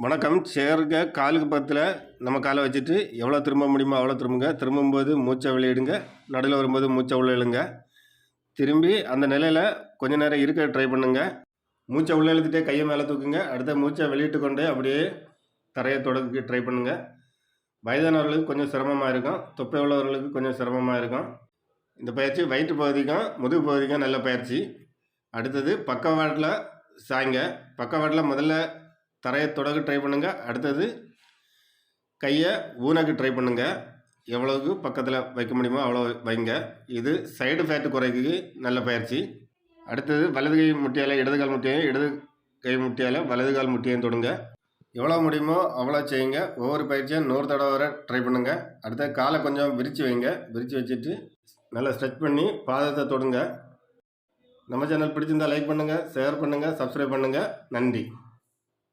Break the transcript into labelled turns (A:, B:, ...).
A: வணக்கம். சேருங்க காலுக்கு பக்கத்தில் நம்ம காலை வச்சுட்டு எவ்வளோ திரும்ப முடியுமோ அவ்வளோ திரும்புங்க. திரும்பும்போது மூச்சை வெளியிடுங்க. நடுவில் வரும்போது மூச்சை உள்ள இழுங்க. திரும்பி அந்த நிலையில் கொஞ்ச நேரம் இருக்க ட்ரை பண்ணுங்க. மூச்சை உள்ள இழுத்துட்டே கையை மேலே தூக்குங்க. அடுத்த மூச்சை வெளியிட்டு கொண்டே அப்படியே தரையை தொடக்க ட்ரை பண்ணுங்க. வயதானவர்களுக்கு கொஞ்சம் சிரமமாக இருக்கும். தொப்பை உள்ளவர்களுக்கு கொஞ்சம் சிரமமாக இருக்கும். இந்த பயிற்சி வயிற்று பகுதிக்கும் முதுகு பகுதிக்கும் நல்ல பயிற்சி. அடுத்தது பக்கவாட்டில் சாய்ங்க. பக்கவாட்டில் முதல்ல தரையை தொடக்க ட்ரை பண்ணுங்கள் அடுத்தது கையை ஊனக்கு ட்ரை பண்ணுங்கள் எவ்வளவுக்கு பக்கத்தில் வைக்க முடியுமோ அவ்வளோ வைங்க. இது சைடு ஃபேட்டு குறைக்கு நல்ல பயிற்சி. அடுத்தது வலது கை முட்டியால் இடது கால் முட்டியையும் இடது கை முட்டியால் வலது கால் முட்டியையும் தொடுங்க. எவ்வளோ முடியுமோ அவ்வளோ செய்யுங்க. ஒவ்வொரு பயிற்சியும் நூறு தடவை வரை ட்ரை பண்ணுங்கள் அடுத்த காலை கொஞ்சம் விரித்து வைங்க. விரித்து வச்சுட்டு நல்லா ஸ்ட்ரெச் பண்ணி பாதத்தை தொடுங்க. நம்ம சேனல் பிடிச்சிருந்தா லைக் பண்ணுங்கள் ஷேர் பண்ணுங்கள் சப்ஸ்கிரைப் பண்ணுங்கள் நன்றி.